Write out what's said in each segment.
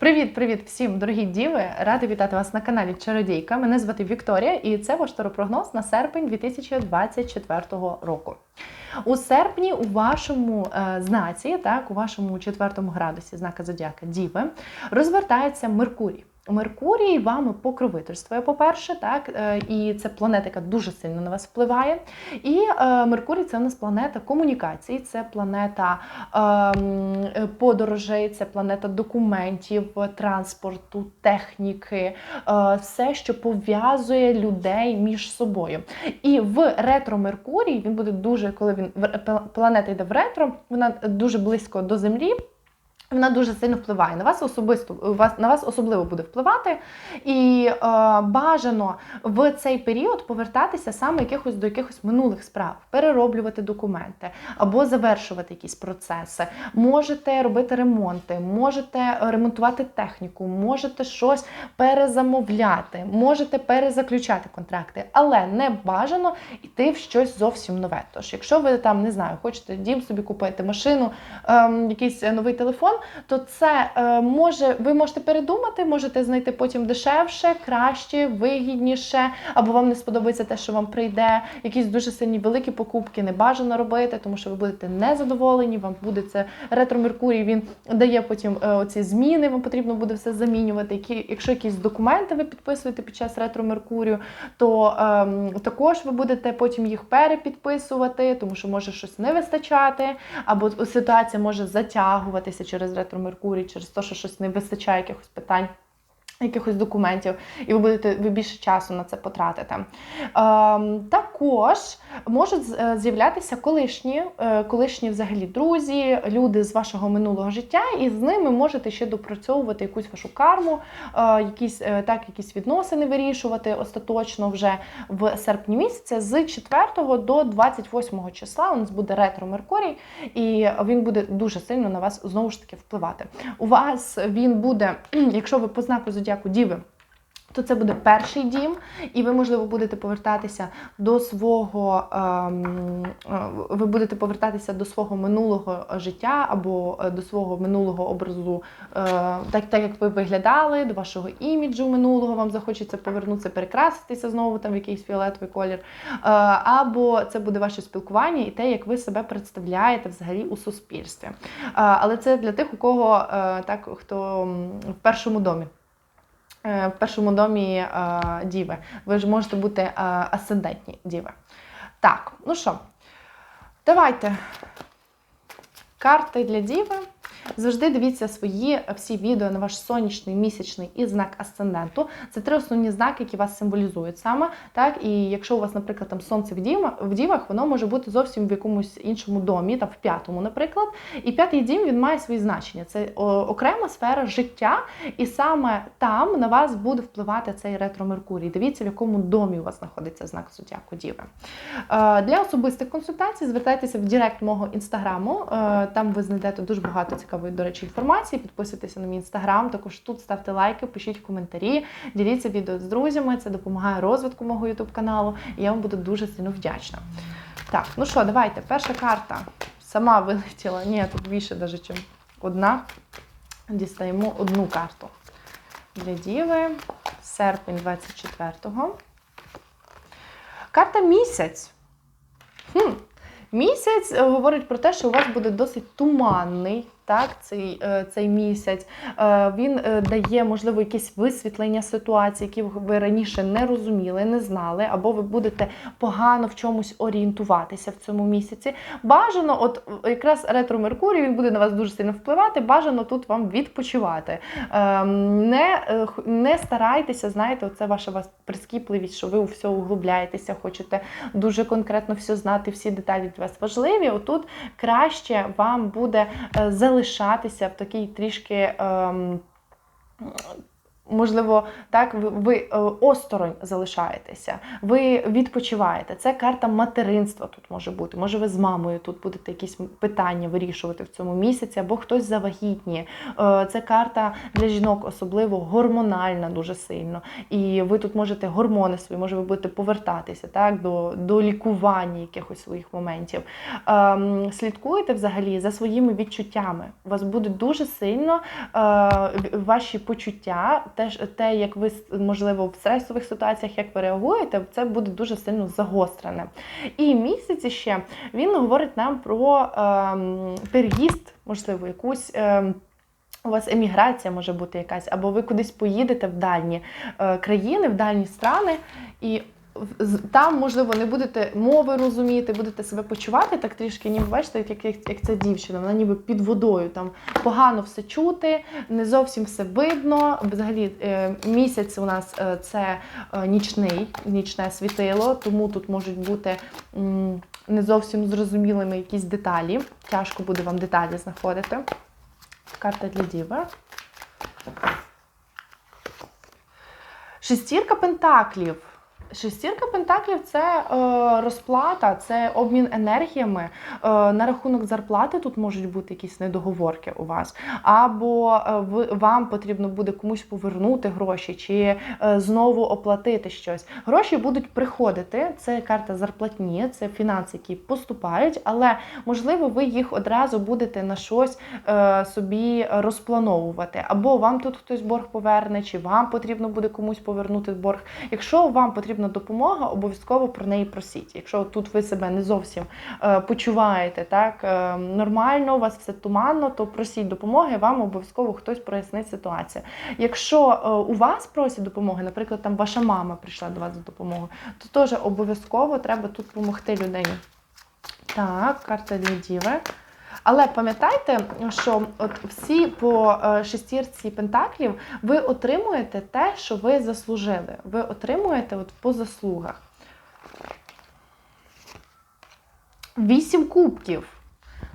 Привіт-привіт всім, дорогі діви! Рада вітати вас на каналі Чародійка. Мене звати Вікторія, і це ваш торопрогноз на серпень 2024 року. У серпні у вашому е, знаці, так, у вашому четвертому градусі знака Зодіака Діви, розвертається Меркурій. Меркурій вами покровительствує, по-перше, так, е, і це планета, яка дуже сильно на вас впливає. І е, Меркурій це у нас планета комунікацій, це планета ем, е, подорожей, це планета документів, транспорту, техніки, все, що пов'язує людей між собою. І в ретро Меркурій він буде дуже, коли він планета йде в ретро, вона дуже близько до Землі. Вона дуже сильно впливає на вас особисто, вас на вас особливо буде впливати, і е, бажано в цей період повертатися саме якихось до якихось минулих справ, перероблювати документи або завершувати якісь процеси. Можете робити ремонти, можете ремонтувати техніку, можете щось перезамовляти, можете перезаключати контракти, але не бажано йти в щось зовсім нове. Тож, якщо ви там не знаю, хочете дім собі купити машину, ем, якийсь новий телефон то це е, може, ви можете передумати, можете знайти потім дешевше, краще, вигідніше, або вам не сподобається те, що вам прийде. Якісь дуже сильні великі покупки не бажано робити, тому що ви будете незадоволені. Вам буде це ретро Меркурій. Він дає потім е, оці зміни. Вам потрібно буде все замінювати. Які, якщо якісь документи ви підписуєте під час ретро Меркурію, то е, також ви будете потім їх перепідписувати, тому що може щось не вистачати, або ситуація може затягуватися через ретро Меркурій, через те, що щось не вистачає якихось питань. Якихось документів, і ви будете ви більше часу на це потратите. Ем, також можуть е, з'являтися колишні, е, колишні взагалі друзі, люди з вашого минулого життя, і з ними можете ще допрацьовувати якусь вашу карму, е, якісь е, так, якісь відносини вирішувати остаточно вже в серпні місяці. З 4 до 28 числа у нас буде ретро Меркурій, і він буде дуже сильно на вас знову ж таки впливати. У вас він буде, якщо ви по знаку зодіаку Діви, то це буде перший дім, і ви, можливо, будете повертатися до свого ем, е, ви будете повертатися до свого минулого життя або е, до свого минулого образу, е, так, так як ви виглядали, до вашого іміджу минулого, вам захочеться повернутися, перекраситися знову там в якийсь фіолетовий колір. Або це буде ваше спілкування і те, як ви себе представляєте взагалі у суспільстві. Але це для тих, у кого так, хто в першому домі. Е, В першому домі е, діви. Ви ж можете бути е, асцендентні діви. Так, ну що, давайте. Карти для діви. Завжди дивіться свої всі відео на ваш сонячний, місячний і знак асценденту. Це три основні знаки, які вас символізують саме. Так, і якщо у вас, наприклад, там сонце в дівах, в дівах, воно може бути зовсім в якомусь іншому домі, там в п'ятому, наприклад. І п'ятий дім він має свої значення. Це окрема сфера життя, і саме там на вас буде впливати цей ретро Меркурій. Дивіться, в якому домі у вас знаходиться знак зодіаку Діви. Е, Для особистих консультацій звертайтеся в Директ мого інстаграму. Е, Там ви знайдете дуже багато цікавої, до речі, інформації. Підписуйтеся на мій інстаграм. Також тут ставте лайки, пишіть коментарі, діліться відео з друзями. Це допомагає розвитку мого ютуб каналу. І я вам буду дуже сильно вдячна. Так, ну що, давайте. Перша карта сама вилетіла. Ні, тут більше навіть, ніж одна. Дістаємо одну карту для Діви. Серпень 24-го. Карта місяць. Хм. Місяць говорить про те, що у вас буде досить туманний так, цей, е, цей місяць. Е, Він е, дає, можливо, якесь висвітлення ситуації, які ви раніше не розуміли, не знали, або ви будете погано в чомусь орієнтуватися в цьому місяці. Бажано, от якраз ретро Меркурій, він буде на вас дуже сильно впливати. Бажано тут вам відпочивати. Ем, Не, не старайтеся, знаєте, оце ваша вас прискіпливість, що ви у все углубляєтеся, хочете дуже конкретно все знати, всі деталі для вас важливі. Отут краще вам буде е, залишатися в такій трішки. ем, можливо, так ви, е, осторонь залишаєтеся, ви відпочиваєте. Це карта материнства тут може бути. Може, ви з мамою тут будете якісь питання вирішувати в цьому місяці, або хтось завагітніє. Е, Це карта для жінок, особливо гормональна, дуже сильно. І ви тут можете гормони свої, може, ви будете повертатися так, до, до лікування якихось своїх моментів. Ем, Слідкуйте взагалі за своїми відчуттями. У вас будуть дуже сильно е, ваші почуття, те, те, як ви можливо в стресових ситуаціях, як ви реагуєте, це буде дуже сильно загострене. І місяці ще він говорить нам про ем, переїзд, можливо, якусь. ем, у вас еміграція може бути якась, або ви кудись поїдете в дальні е, країни, в дальні страни, і там, можливо, не будете мови розуміти, будете себе почувати так трішки, ніби бачите, як, як, як ця дівчина, вона ніби під водою, там погано все чути, не зовсім все видно. Взагалі, е, місяць у нас е, це е, нічний, нічне світило, тому тут можуть бути не зовсім зрозумілими якісь деталі. Тяжко буде вам деталі знаходити. Карта для діви. Шестірка пентаклів. Шестірка пентаклів це е, розплата, це обмін енергіями. Е, на рахунок зарплати тут можуть бути якісь недоговорки у вас, або е, ви, вам потрібно буде комусь повернути гроші, чи е, знову оплатити щось. Гроші будуть приходити. Це карта зарплатні, це фінанси, які поступають, але можливо ви їх одразу будете на щось е, собі розплановувати. Або вам тут хтось борг поверне, чи вам потрібно буде комусь повернути борг. Якщо вам потрібна допомога, обов'язково про неї просіть. Якщо тут ви себе не зовсім е, почуваєте так е, нормально, у вас все туманно, то просіть допомоги, вам обов'язково хтось прояснить ситуацію. Якщо е, у вас просять допомоги, наприклад, там ваша мама прийшла до вас за допомогою, то теж обов'язково треба тут допомогти людині. Так, карта для діви. Але пам'ятайте, що от всі по е, шестірці пентаклів ви отримуєте те, що ви заслужили. Ви отримуєте от по заслугах. Вісім кубків.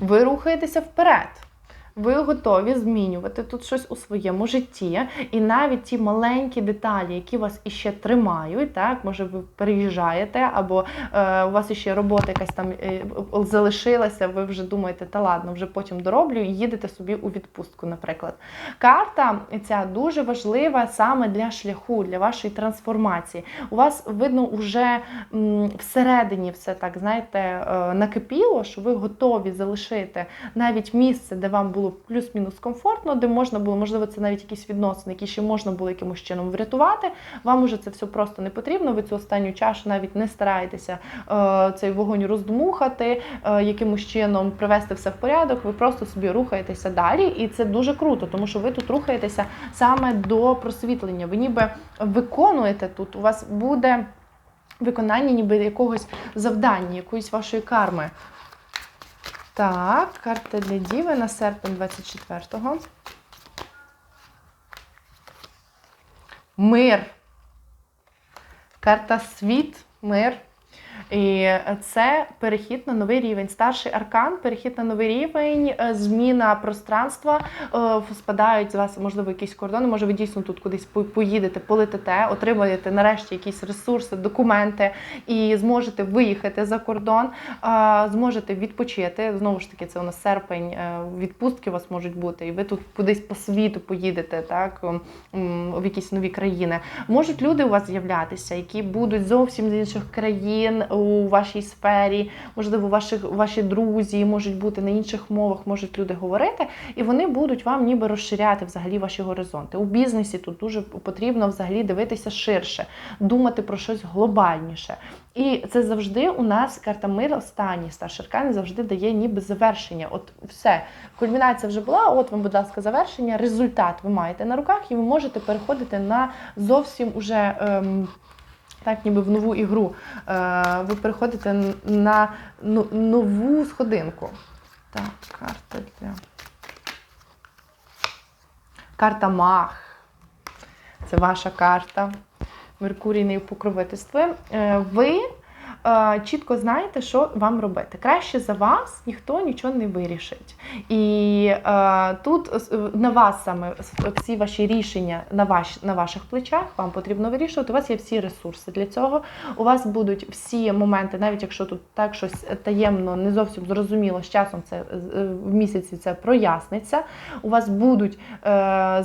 Ви рухаєтеся вперед. Ви готові змінювати тут щось у своєму житті, і навіть ті маленькі деталі, які вас іще тримають, так може ви переїжджаєте, або е, у вас іще робота якась там е, залишилася. Ви вже думаєте, та ладно, вже потім дороблю і їдете собі у відпустку, наприклад. Карта ця дуже важлива саме для шляху, для вашої трансформації. У вас видно вже м, всередині все так, знаєте, е, накипіло, що ви готові залишити навіть місце, де вам було плюс-мінус комфортно, де можна було, можливо, це навіть якісь відносини, які ще можна було якимось чином врятувати. Вам уже це все просто не потрібно. Ви цю останню чашу навіть не стараєтеся е, цей вогонь роздмухати, е, якимось чином привести все в порядок. Ви просто собі рухаєтеся далі, і це дуже круто, тому що ви тут рухаєтеся саме до просвітлення. Ви ніби виконуєте тут. У вас буде виконання ніби якогось завдання, якоїсь вашої карми. Так, карта для Діви на серпень 24-го. Мир. Карта світ, мир. І це перехід на новий рівень. Старший аркан, перехід на новий рівень, е, зміна пространства, е, спадають з вас, можливо, якісь кордони. Може, ви дійсно тут кудись по- поїдете, полетите, отримаєте нарешті якісь ресурси, документи і зможете виїхати за кордон, е, зможете відпочити. Знову ж таки, це у нас серпень, е, відпустки у вас можуть бути, і ви тут кудись по світу поїдете, так в якісь нові країни. Можуть люди у вас з'являтися, які будуть зовсім з інших країн у вашій сфері, можливо, ваших, ваші друзі можуть бути на інших мовах, можуть люди говорити, і вони будуть вам ніби розширяти взагалі ваші горизонти. У бізнесі тут дуже потрібно взагалі дивитися ширше, думати про щось глобальніше. І це завжди у нас карта мир останній старший аркан завжди дає ніби завершення. От все, кульмінація вже була. От вам, будь ласка, завершення. Результат ви маєте на руках, і ви можете переходити на зовсім уже. Ем, так, ніби в нову ігру. Е, ви переходите на ну- нову сходинку. Так, карта для. Карта Мах. Це ваша карта. Меркурій нею покровительствує. Е, Ви чітко знаєте, що вам робити. Краще за вас ніхто нічого не вирішить. І е, тут е, на вас саме всі ваші рішення на, ваш, на ваших плечах вам потрібно вирішувати. У вас є всі ресурси для цього. У вас будуть всі моменти, навіть якщо тут так щось таємно, не зовсім зрозуміло, з часом це е, в місяці це проясниться. У вас будуть, е,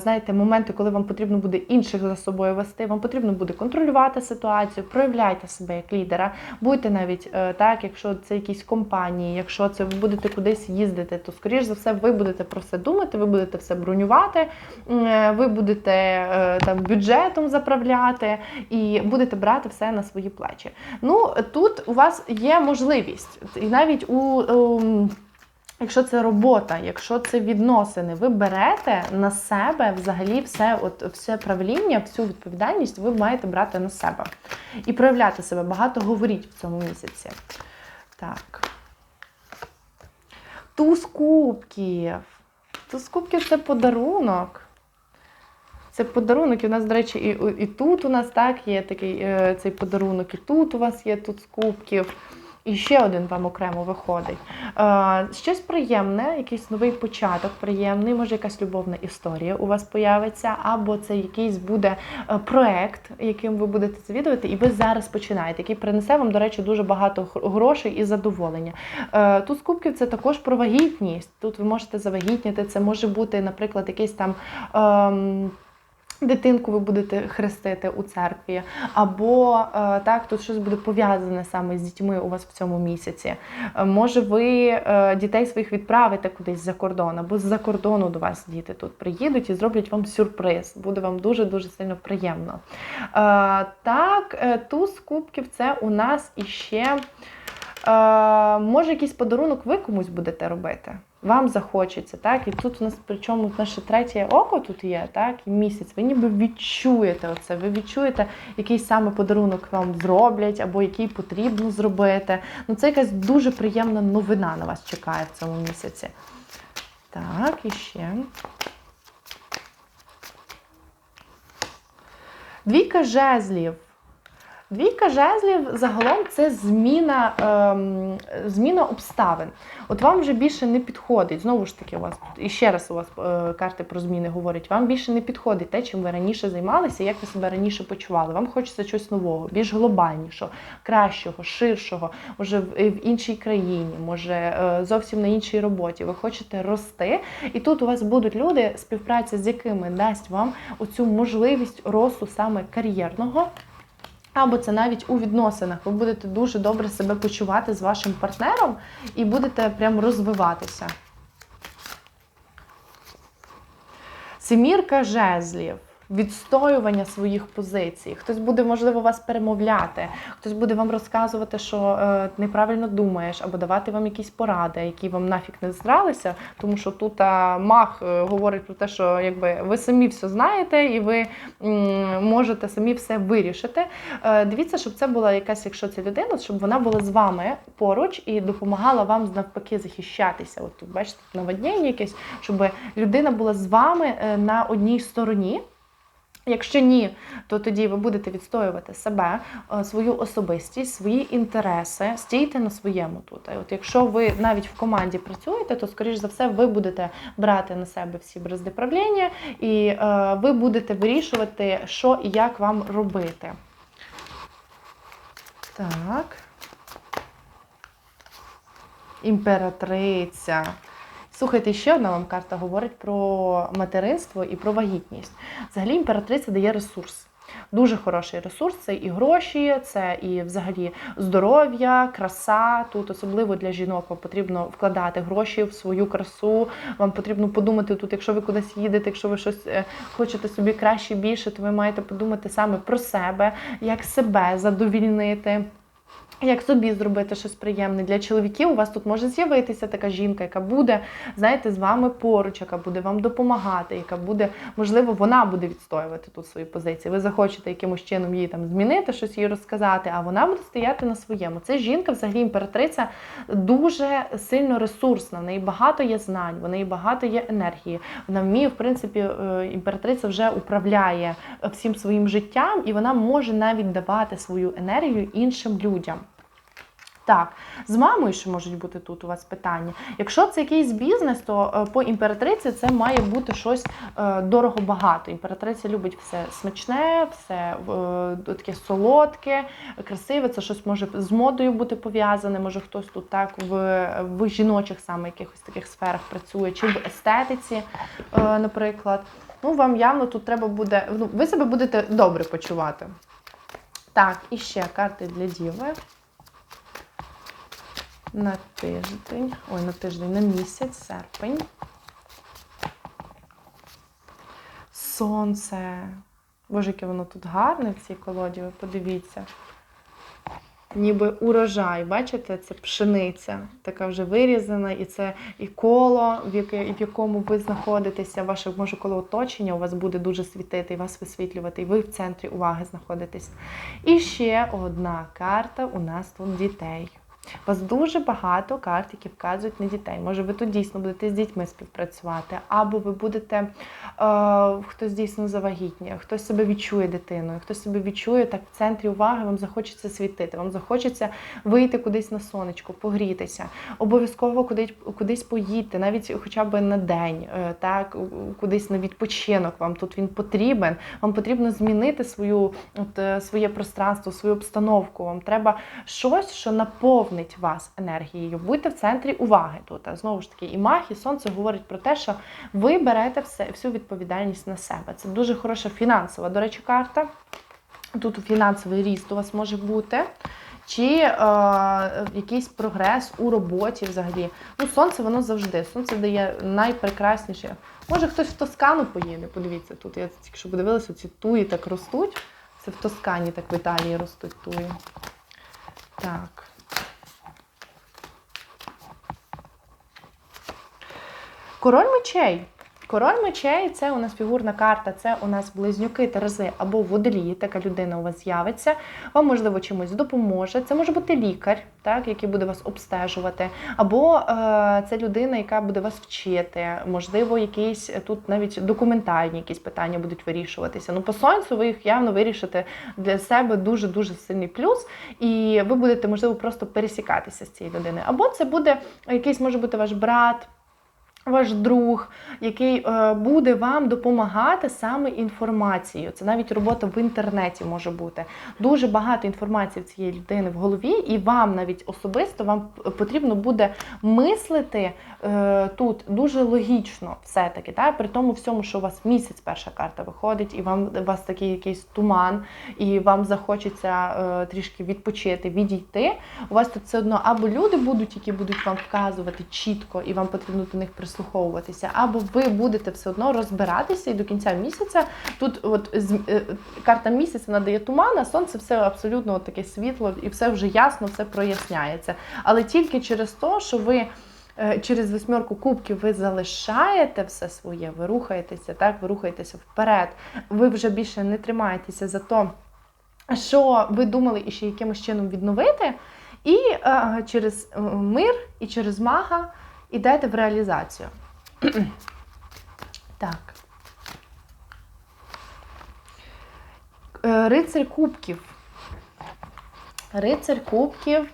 знаєте, моменти, коли вам потрібно буде інших за собою вести, вам потрібно буде контролювати ситуацію, проявляйте себе як лідера. Будьте навіть е, так, якщо це якісь компанії, якщо це ви будете кудись їздити, то скоріш за все ви будете про все думати, ви будете все бронювати, е, ви будете е, там бюджетом заправляти і будете брати все на свої плечі. Ну тут у вас є можливість, і навіть у. Якщо це робота, якщо це відносини, ви берете на себе взагалі все, от все правління, всю відповідальність ви маєте брати на себе і проявляти себе. Багато говоріть в цьому місяці. Так. Туз кубків. Туз кубків це подарунок. Це подарунок. І у нас, до речі, і, і тут у нас так є такий е, цей подарунок, і тут у вас є тут з кубків. І ще один вам окремо виходить. Е, щось приємне, якийсь новий початок приємний, може якась любовна історія у вас появиться, або це якийсь буде е, проект, яким ви будете завідувати, і ви зараз починаєте, який принесе вам, до речі, дуже багато грошей і задоволення. Е, тут з кубків це також про вагітність. Тут ви можете завагітніти. Це може бути, наприклад, якийсь там. Ем, Дитинку ви будете хрестити у церкві, або е, так, тут щось буде пов'язане саме з дітьми у вас в цьому місяці. Е, Може, ви е, дітей своїх відправите кудись за кордон, або з-за кордону до вас діти тут приїдуть і зроблять вам сюрприз. Буде вам дуже-дуже сильно приємно. Так, туз кубків це у нас іще. Може, якийсь подарунок ви комусь будете робити. Вам захочеться, так? І тут у нас причому наше третє око тут є, так, і місяць. Ви ніби відчуєте оце, ви відчуєте, який саме подарунок вам зроблять, або який потрібно зробити. Ну, це якась дуже приємна новина на вас чекає в цьому місяці. Так, і ще. Двійка жезлів. Двійка жезлів загалом це зміна, ем, зміна обставин. От вам вже більше не підходить. Знову ж таки, у вас і ще раз у вас е, карти про зміни говорять. Вам більше не підходить те, чим ви раніше займалися, як ви себе раніше почували. Вам хочеться щось нового, більш глобальнішого, кращого, ширшого, може в, в іншій країні, може е, зовсім на іншій роботі. Ви хочете рости, і тут у вас будуть люди, співпраця з якими дасть вам оцю можливість росту саме кар'єрного. Або це навіть у відносинах. Ви будете дуже добре себе почувати з вашим партнером і будете прям розвиватися. Семірка жезлів. Відстоювання своїх позицій. Хтось буде, можливо, вас перемовляти, хтось буде вам розказувати, що е, неправильно думаєш, або давати вам якісь поради, які вам нафіг не здралися, тому що тут а, мах е, говорить про те, що якби ви самі все знаєте і ви м, можете самі все вирішити. Е, дивіться, щоб це була якась, якщо це людина, щоб вона була з вами поруч і допомагала вам навпаки захищатися. От тут бачите, наводнення якесь, щоб людина була з вами е, на одній стороні. Якщо ні, то тоді ви будете відстоювати себе, е, свою особистість, свої інтереси, стійте на своєму тут. От якщо ви навіть в команді працюєте, то скоріш за все ви будете брати на себе всі бразди правління, і е, ви будете вирішувати, що і як вам робити. Так. Імператриця. Слухайте, ще одна вам карта говорить про материнство і про вагітність. Взагалі імператриця дає ресурс. Дуже хороший ресурс. Це і гроші, це і взагалі здоров'я, краса. Тут особливо для жінок вам потрібно вкладати гроші в свою красу. Вам потрібно подумати тут, якщо ви кудись їдете, якщо ви щось е, хочете собі краще більше, то ви маєте подумати саме про себе, як себе задовільнити. Як собі зробити щось приємне для чоловіків, у вас тут може з'явитися така жінка, яка буде, знаєте, з вами поруч, яка буде вам допомагати, яка буде, можливо, вона буде відстоювати тут свої позиції. Ви захочете якимось чином її там змінити, щось їй розказати, а вона буде стояти на своєму. Це жінка, взагалі, імператриця дуже сильно ресурсна. В неї багато є знань, в неї багато є енергії. Вона вміє, в принципі, е, імператриця вже управляє всім своїм життям, і вона може навіть давати свою енергію іншим людям. Так, з мамою ще можуть бути тут у вас питання. Якщо це якийсь бізнес, то е, по імператриці це має бути щось е, дорого багато. Імператриця любить все смачне, все е, таке солодке, красиве. Це щось може з модою бути пов'язане. Може хтось тут так в, в жіночих саме якихось таких сферах працює, чи в естетиці, наприклад. Ну, вам явно тут треба буде. Ну, ви себе будете добре почувати. Так, і ще карти для діви. На тиждень, ой, на тиждень, на місяць, серпень. Сонце. Боже, яке воно тут гарне в цій колоді, ви подивіться. Ніби урожай, бачите, це пшениця, така вже вирізана, і це і коло, в, яке, в якому ви знаходитеся, ваше може коло оточення у вас буде дуже світити і вас висвітлювати, і ви в центрі уваги знаходитесь. І ще одна карта у нас тут дітей. У вас дуже багато карт, які вказують на дітей. Може, ви тут дійсно будете з дітьми співпрацювати, або ви будете е, хтось дійсно завагітніє, хтось себе відчує дитиною, хтось себе відчує так в центрі уваги, вам захочеться світити, вам захочеться вийти кудись на сонечко, погрітися. Обов'язково кудись кудись поїдьте, навіть хоча б на день, е, так, кудись на відпочинок. Вам тут він потрібен. Вам потрібно змінити свою, от, е, своє пространство, свою обстановку. Вам треба щось, що наповнить вас енергією. Будьте в центрі уваги тут. Знову ж таки, і мах, і сонце говорить про те, що ви берете все, всю відповідальність на себе. Це дуже хороша фінансова, до речі, карта. Тут фінансовий ріст у вас може бути. Чи е, якийсь прогрес у роботі взагалі. Ну, сонце воно завжди. Сонце дає найпрекрасніше. Може, хтось в Тоскану поїде. Подивіться, тут я тільки що подивилася, ці туї так ростуть. Це в Тоскані, так в Італії ростуть туї. Так. Король мечей. Король мечей це у нас фігурна карта, це у нас близнюки, терези або водолії. Така людина у вас з'явиться. Вам, можливо, чимось допоможе. Це може бути лікар, так, який буде вас обстежувати, або е, це людина, яка буде вас вчити. Можливо, якісь тут навіть документальні якісь питання будуть вирішуватися. Ну, по сонцю ви їх явно вирішите для себе дуже дуже сильний плюс, і ви будете, можливо, просто пересікатися з цією людиною. Або це буде якийсь може бути ваш брат. Ваш друг, який е, буде вам допомагати саме інформацією. Це навіть робота в інтернеті може бути. Дуже багато інформації в цієї людини в голові, і вам навіть особисто вам потрібно буде мислити е, тут дуже логічно, все-таки. Та? При тому всьому, що у вас місяць перша карта виходить, і вам у вас такий якийсь туман, і вам захочеться е, трішки відпочити, відійти. У вас тут все одно або люди будуть, які будуть вам вказувати чітко, і вам потрібно до них прислухатися, прислуховуватися, або ви будете все одно розбиратися і до кінця місяця. Тут от е, карта місяця надає туман, а сонце все абсолютно от таке світло, і все вже ясно, все проясняється. Але тільки через те, що ви. е, Через восьмерку кубків ви залишаєте все своє, ви рухаєтеся, так, ви рухаєтеся вперед. Ви вже більше не тримаєтеся за то, що ви думали і ще якимось чином відновити. І е, через е, мир, і через мага ідете в реалізацію. так. Е, Рицарь кубків. Рицарь кубків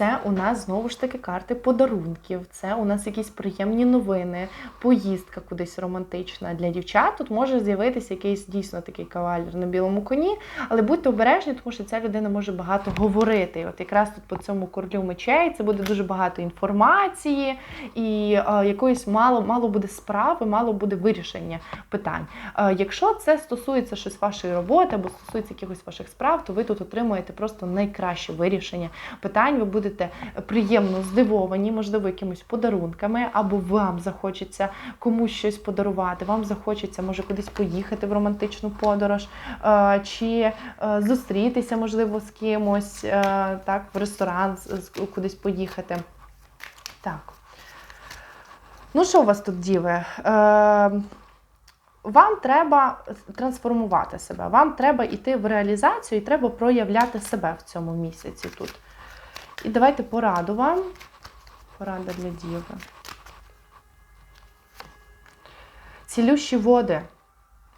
це у нас знову ж таки карти подарунків, це у нас якісь приємні новини, поїздка кудись романтична. Для дівчат тут може з'явитися якийсь дійсно такий кавалер на білому коні, але будьте обережні, тому що ця людина може багато говорити. От якраз тут по цьому королю мечей це буде дуже багато інформації, і е, якоїсь мало мало буде справи, мало буде вирішення питань. Е, якщо це стосується щось вашої роботи або стосується якихось ваших справ, то ви тут отримуєте просто найкраще вирішення питань. Ви будете приємно здивовані, можливо, якимись подарунками, або вам захочеться комусь щось подарувати, вам захочеться, може, кудись поїхати в романтичну подорож, е, чи е, зустрітися, можливо, з кимось, е, так, в ресторан, кудись поїхати. Так. Ну, що у вас тут, діви? Вам треба трансформувати себе, вам треба йти в реалізацію і треба проявляти себе в цьому місяці тут. І давайте пораду вам. Порада для діви. Цілющі води.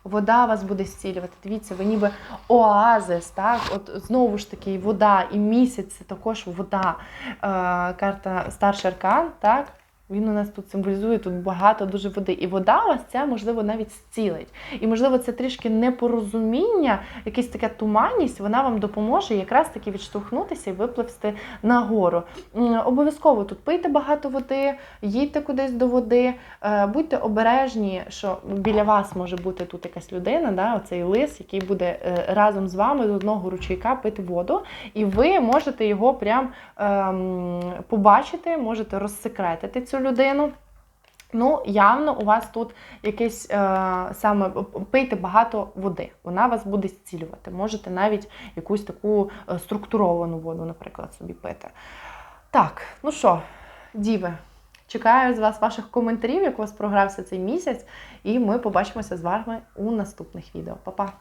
Вода вас буде зцілювати. Дивіться, ви ніби оазис, так? От знову ж таки, вода, і місяць це також вода. Е, карта старший аркан, так? Він у нас тут символізує тут багато дуже води. І вода вас це можливо навіть зцілить. І можливо, це трішки непорозуміння, якась така туманність, вона вам допоможе якраз таки відштовхнутися і випливсти нагору. Обов'язково тут пийте багато води, їдьте кудись до води, е, будьте обережні, що біля вас може бути тут якась людина, да, оцей лис, який буде е, разом з вами з одного ручейка пити воду, і ви можете його прям ем, побачити, можете розсекретити цю людину. Ну, явно у вас тут якесь е, саме пийте багато води. Вона вас буде зцілювати. Можете навіть якусь таку е, структуровану воду, наприклад, собі пити. Так, ну що, діви, чекаю з вас ваших коментарів, як у вас програвся цей місяць, і ми побачимося з вами у наступних відео. Па-па!